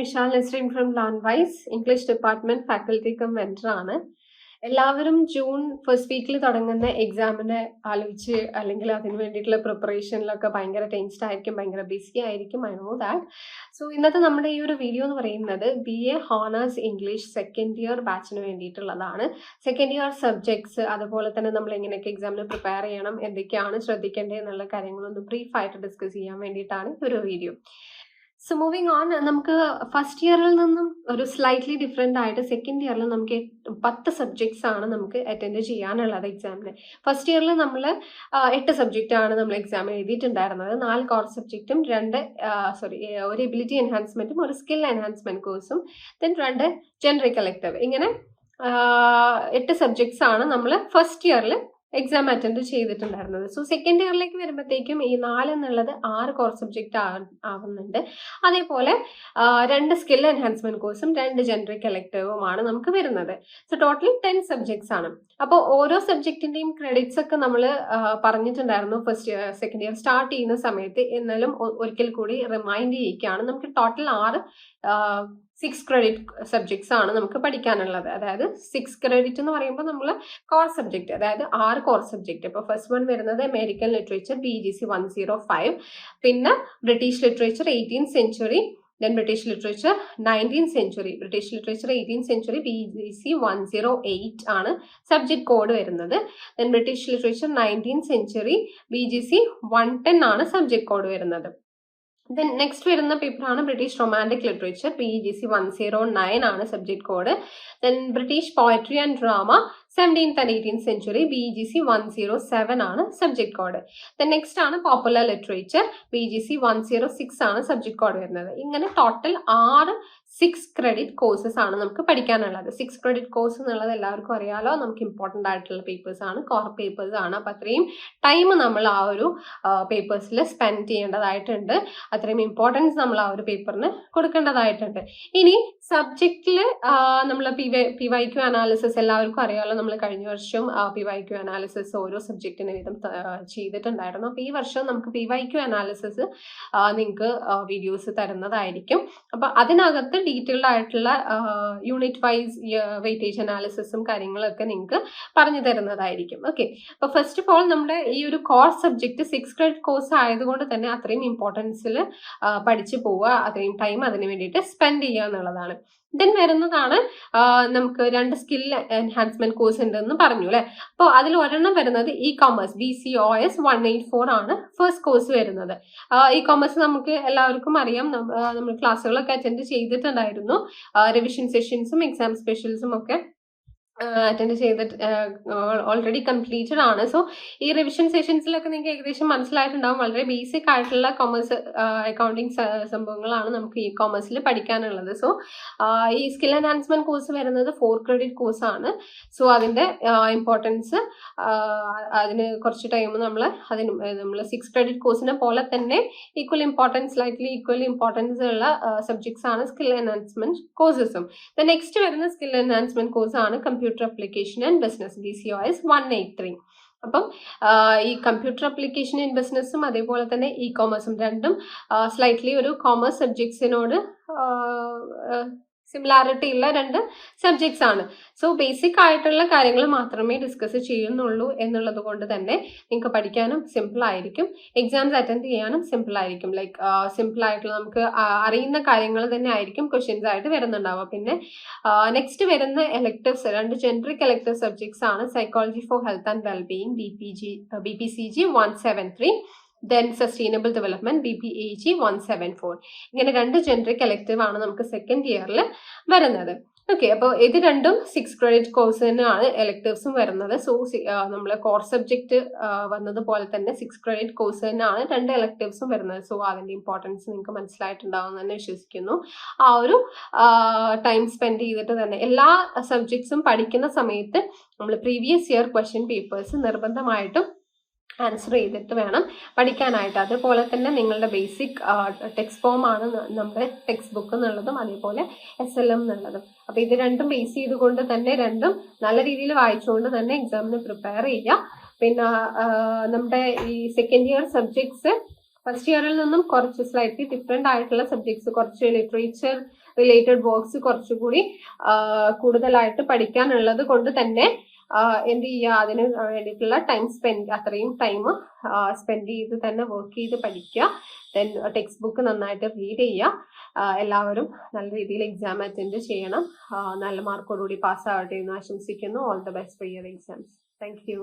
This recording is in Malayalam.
Mishal Nasreem from ലാൻവൈസ് English department faculty cum vendor ആണ്. എല്ലാവരും ജൂൺ ഫസ്റ്റ് വീക്കിൽ തുടങ്ങുന്ന എക്സാമിനെ ആലോചിച്ച് അല്ലെങ്കിൽ അതിന് വേണ്ടിയിട്ടുള്ള പ്രിപ്പറേഷനിലൊക്കെ ഭയങ്കര ടെൻസ്ഡ് ആയിരിക്കും ഭയങ്കര ബിസി ആയിരിക്കും ഐ നോ ദാറ്റ് സോ ഇന്നത്തെ നമ്മുടെ ഈ ഒരു വീഡിയോ എന്ന് പറയുന്നത് B A honours English second year ബാച്ചിന് വേണ്ടിയിട്ടുള്ളതാണ്. സെക്കൻഡ് ഇയർ സബ്ജക്ട്സ് അതുപോലെ തന്നെ നമ്മൾ എങ്ങനെയൊക്കെ എക്സാമിന് പ്രിപ്പയർ ചെയ്യണം എന്തൊക്കെയാണ് ശ്രദ്ധിക്കേണ്ടത് എന്നുള്ള കാര്യങ്ങളൊന്ന് ബ്രീഫായിട്ട് ഡിസ്കസ് ചെയ്യാൻ വേണ്ടിയിട്ടാണ് ഈ ഒരു വീഡിയോ സോ മൂവിങ് ഓൺ നമുക്ക് ഫസ്റ്റ് ഇയറിൽ നിന്നും ഒരു സ്ലൈറ്റ്ലി ഡിഫറെന്റ് ആയിട്ട് സെക്കൻഡ് ഇയറിൽ നമുക്ക് പത്ത് സബ്ജക്ട്സ് ആണ് നമുക്ക് അറ്റൻഡ് ചെയ്യാനുള്ളത് എക്സാമിന് ഫസ്റ്റ് ഇയറിൽ നമ്മൾ എട്ട് സബ്ജക്റ്റ് ആണ് നമ്മൾ എക്സാം എഴുതിയിട്ടുണ്ടായിരുന്നത്. നാല് കോർ സബ്ജക്റ്റും രണ്ട് സോറി ഒരു എബിലിറ്റി എൻഹാൻസ്മെന്റും ഒരു സ്കിൽ എൻഹാൻസ്മെന്റ് കോഴ്സും ദെൻ രണ്ട് ജനറൽ കളക്റ്റീവ് ഇങ്ങനെ എട്ട് സബ്ജക്ട്സ് ആണ് നമ്മൾ ഫസ്റ്റ് ഇയറിൽ എക്സാം അറ്റൻഡ് ചെയ്തിട്ടുണ്ടായിരുന്നത്. സോ സെക്കൻഡ് ഇയറിലേക്ക് വരുമ്പോഴത്തേക്കും ഈ നാല് എന്നുള്ളത് ആറ് കോർ സബ്ജക്റ്റ് ആവുന്നുണ്ട്. അതേപോലെ രണ്ട് സ്കിൽ എൻഹാൻസ്മെന്റ് കോഴ്സും രണ്ട് ജനറൽ കലക്ടീവുമാണ് നമുക്ക് വരുന്നത്. സോ ടോട്ടൽ ടെൻ സബ്ജക്ട്സ് ആണ്. അപ്പോൾ ഓരോ സബ്ജക്റ്റിന്റെയും ക്രെഡിറ്റ്സ് ഒക്കെ നമ്മൾ പറഞ്ഞിട്ടുണ്ടായിരുന്നു first year second year start ചെയ്യുന്ന സമയത്ത്. എന്നാലും ഒരിക്കൽ കൂടി റിമൈൻഡ് ചെയ്യിക്കുകയാണ്. നമുക്ക് ടോട്ടൽ ആറ് സിക്സ് ക്രെഡിറ്റ് സബ്ജക്ട്സ് ആണ് നമുക്ക് പഠിക്കാനുള്ളത്. അതായത് സിക്സ് ക്രെഡിറ്റ് എന്ന് പറയുമ്പോൾ നമ്മൾ കോർ സബ്ജക്റ്റ് അതായത് ആറ് കോർ സബ്ജക്റ്റ് ഇപ്പോൾ ഫസ്റ്റ് വൺ വരുന്നത് American literature B G C one zero five പിന്നെ British literature eighteen century then British literature nineteen century British literature eighteen century B G C one zero eight ആണ് സബ്ജക്ട് കോഡ് വരുന്നത്. Then British literature nineteen century B G C one ten ആണ് സബ്ജക്ട് കോഡ് വരുന്നത്. ദെൻ നെക്സ്റ്റ് വരുന്ന പേപ്പറാണ് British romantic literature P G C one zero nine ആണ് subject code then British poetry and drama seventeenth and eighteen century B G C one zero seven ആണ് സബ്ജക്ട് കോഡ് ദെൻ നെക്സ്റ്റ് ആണ് popular literature B G C one zero six ആണ് സബ്ജക്ട് കോഡ് വരുന്നത്. ഇങ്ങനെ ടോട്ടൽ ആറ് സിക്സ് ക്രെഡിറ്റ് കോഴ്സസ് ആണ് നമുക്ക് പഠിക്കാനുള്ളത്. സിക്സ് ക്രെഡിറ്റ് കോഴ്സ് എന്നുള്ളത് എല്ലാവർക്കും അറിയാലോ നമുക്ക് ഇമ്പോർട്ടന്റ് ആയിട്ടുള്ള പേപ്പേഴ്സ് ആണ് കോർ പേപ്പേഴ്സ് ആണ്. അപ്പോൾ അത്രയും ടൈം നമ്മൾ ആ ഒരു പേപ്പേഴ്സിൽ സ്പെൻഡ് ചെയ്യേണ്ടതായിട്ടുണ്ട്. അത്രയും ഇമ്പോർട്ടൻസ് നമ്മൾ ആ ഒരു പേപ്പറിന് കൊടുക്കേണ്ടതായിട്ടുണ്ട്. ഇനി സബ്ജക്റ്റിൽ നമ്മൾ P Y P Y Q analysis എല്ലാവർക്കും അറിയാമല്ലോ നമ്മൾ കഴിഞ്ഞ വർഷം പി വൈ ക്യു അനാലിസിസ് ഓരോ സബ്ജക്റ്റിന് വീതം ചെയ്തിട്ടുണ്ടായിരുന്നു. അപ്പോൾ ഈ വർഷം നമുക്ക് പി വൈ ക്യു അനാലിസിസ് നിങ്ങൾക്ക് വീഡിയോസ് തരുന്നതായിരിക്കും. അപ്പോൾ അതിനകത്ത് ഡീറ്റെയിൽഡ് ആയിട്ടുള്ള യൂണിറ്റ് വൈസ് വെയിറ്റേജ് അനാലിസിസും കാര്യങ്ങളൊക്കെ നിങ്ങൾക്ക് പറഞ്ഞു തരുന്നതായിരിക്കും. ഓക്കെ അപ്പോൾ ഫസ്റ്റ് ഓഫ് ഓൾ നമ്മുടെ ഈ ഒരു course subject six credit course ആയതുകൊണ്ട് തന്നെ അത്രയും ഇമ്പോർട്ടൻസിൽ പഠിച്ചു പോവുക അത്രയും ടൈം അതിന് വേണ്ടിയിട്ട് സ്പെൻഡ് ചെയ്യുക എന്നുള്ളതാണ്. ദെൻ വരുന്നതാണ് നമുക്ക് രണ്ട് സ്കിൽ എൻഹാൻസ്മെന്റ് കോഴ്സ് ഉണ്ടെന്ന് പറഞ്ഞു അല്ലെ? അപ്പോൾ അതിൽ ഒരെണ്ണം വരുന്നത് e commerce B C O S one eight four ആണ് ഫസ്റ്റ് കോഴ്സ് വരുന്നത്. ഇ കോമേഴ്സ് നമുക്ക് എല്ലാവർക്കും അറിയാം. നമ്മൾ ക്ലാസ്സുകളൊക്കെ അറ്റൻഡ് ചെയ്തിട്ടുണ്ടായിരുന്നു. റിവിഷൻ സെഷൻസും എക്സാം സ്പെഷ്യൽസും ഒക്കെ അറ്റൻഡ് ചെയ്തിട്ട് ഓൾറെഡി കംപ്ലീറ്റഡ് ആണ്. സോ ഈ റിവിഷൻ സെഷൻസിലൊക്കെ നിങ്ങൾക്ക് ഏകദേശം മനസ്സിലായിട്ടുണ്ടാവും. വളരെ ബേസിക് ആയിട്ടുള്ള കൊമേഴ്സ് അക്കൗണ്ടിങ് സംഭവങ്ങളാണ് നമുക്ക് ഈ കൊമേഴ്സിൽ പഠിക്കാനുള്ളത്. സോ ഈ സ്കിൽ എൻഹാൻസ്മെന്റ് കോഴ്സ് വരുന്നത് ഫോർ ക്രെഡിറ്റ് കോഴ്സ് ആണ്. സോ അതിന്റെ ഇമ്പോർട്ടൻസ് അതിന് കുറച്ച് ടൈം നമ്മൾ അതിന് നമ്മൾ സിക്സ് ക്രെഡിറ്റ് കോഴ്സിനെ പോലെ തന്നെ equal importance lightly equal importance ഉള്ള സബ്ജക്ട്സ് ആണ് സ്കിൽ എൻഹാൻസ്മെന്റ് കോഴ്സസും നെക്സ്റ്റ് വരുന്ന സ്കിൽ എൻഹാൻസ്മെന്റ് കോഴ്സ് ആണ് computer application and business B C O S one eight three അപ്പം ഈ കമ്പ്യൂട്ടർ അപ്ലിക്കേഷൻ ഇൻ ബിസിനസ്സും അതേപോലെ തന്നെ ഇ കോമേഴ്സും രണ്ടും സ്ലൈറ്റ്ലി ഒരു കോമേഴ്സ് സബ്ജക്ട്സിനോട് സിമിലാരിറ്റി ഉള്ള രണ്ട് സബ്ജക്ട്സ് ആണ്. സോ ബേസിക് ആയിട്ടുള്ള കാര്യങ്ങൾ മാത്രമേ ഡിസ്കസ് ചെയ്യുന്നുള്ളൂ എന്നുള്ളത് കൊണ്ട് തന്നെ നിങ്ങൾക്ക് പഠിക്കാനും സിമ്പിൾ ആയിരിക്കും. എക്സാംസ് അറ്റൻഡ് ചെയ്യാനും സിമ്പിൾ ആയിരിക്കും. ലൈക്ക് സിമ്പിൾ ആയിട്ടുള്ള നമുക്ക് അറിയുന്ന കാര്യങ്ങൾ തന്നെ ആയിരിക്കും ക്വസ്റ്റ്യൻസ് ആയിട്ട് വരുന്നുണ്ടാവുക. പിന്നെ നെക്സ്റ്റ് വരുന്ന എലക്ടീവ്സ് രണ്ട് ജനറിക് എലക്ടീവ് സബ്ജക്ട്സ് ആണ്. Psychology for health and wellbeing B P G B P C G one seven three then sustainable development B P A G one seven four ഇങ്ങനെ രണ്ട് ജനറിക് കലക്റ്റീവ് ആണ് നമുക്ക് സെക്കൻഡ് ഇയറിൽ വരുന്നത്. ഓക്കെ അപ്പോൾ ഇത് രണ്ടും സിക്സ് ക്രെഡിറ്റ് കോഴ്സ് തന്നെയാണ് എലക്ടീവ്സും വരുന്നത്. സോ നമ്മൾ കോർ സബ്ജക്റ്റ് വന്നതുപോലെ തന്നെ സിക്സ് ക്രെഡിറ്റ് കോഴ്സ് തന്നെയാണ് രണ്ട് എലക്ടീവ്സും വരുന്നത്. സോ അതിന്റെ ഇമ്പോർട്ടൻസ് നിങ്ങൾക്ക് മനസ്സിലായിട്ടുണ്ടാവും എന്ന് വിശ്വസിക്കുന്നു. ആ ഒരു ടൈം സ്പെൻഡ് ചെയ്തിട്ട് തന്നെ എല്ലാ സബ്ജക്ട്സും പഠിക്കുന്ന സമയത്ത് നമ്മൾ പ്രീവിയസ് ഇയർ ക്വസ്റ്റ്യൻ പേപ്പേഴ്സ് നിർബന്ധമായിട്ടും ആൻസർ ചെയ്തിട്ട് വേണം പഠിക്കാനായിട്ട്. അതുപോലെ തന്നെ നിങ്ങളുടെ ബേസിക് ടെക്സ്റ്റ് ഫോം ആണ് നമ്മുടെ ടെക്സ്റ്റ് ബുക്ക് എന്നുള്ളതും അതേപോലെ എസ് എൽ എം എന്നുള്ളതും. അപ്പോൾ ഇത് രണ്ടും ബേസ് ചെയ്തുകൊണ്ട് തന്നെ രണ്ടും നല്ല രീതിയിൽ വായിച്ചുകൊണ്ട് തന്നെ എക്സാമിന് പ്രിപ്പയർ ചെയ്യുക. പിന്നെ നമ്മുടെ ഈ സെക്കൻഡ് ഇയർ സബ്ജക്ട്സ് ഫസ്റ്റ് ഇയറിൽ നിന്നും കുറച്ച് സ്ലൈറ്റ്ലി ഡിഫറെന്റ് ആയിട്ടുള്ള സബ്ജക്ട്സ് കുറച്ച് ലിറ്ററേച്ചർ റിലേറ്റഡ് വർക്ക്സ് കുറച്ചുകൂടി കൂടുതലായിട്ട് പഠിക്കാനുള്ളത് കൊണ്ട് തന്നെ എന്ത് ചെയ്യുക അതിന് വേണ്ടിയിട്ടുള്ള ടൈം സ്പെൻഡ് അത്രയും ടൈം സ്പെൻഡ് ചെയ്ത് തന്നെ വർക്ക് ചെയ്ത് പഠിക്കുക. ദെൻ ടെക്സ്റ്റ് ബുക്ക് നന്നായിട്ട് റീഡ് ചെയ്യുക. എല്ലാവരും നല്ല രീതിയിൽ എക്സാം അറ്റൻഡ് ചെയ്യണം. നല്ല മാർക്കോടുകൂടി പാസ്സാവട്ടെ എന്ന് ആശംസിക്കുന്നു. All the best for your exams thank you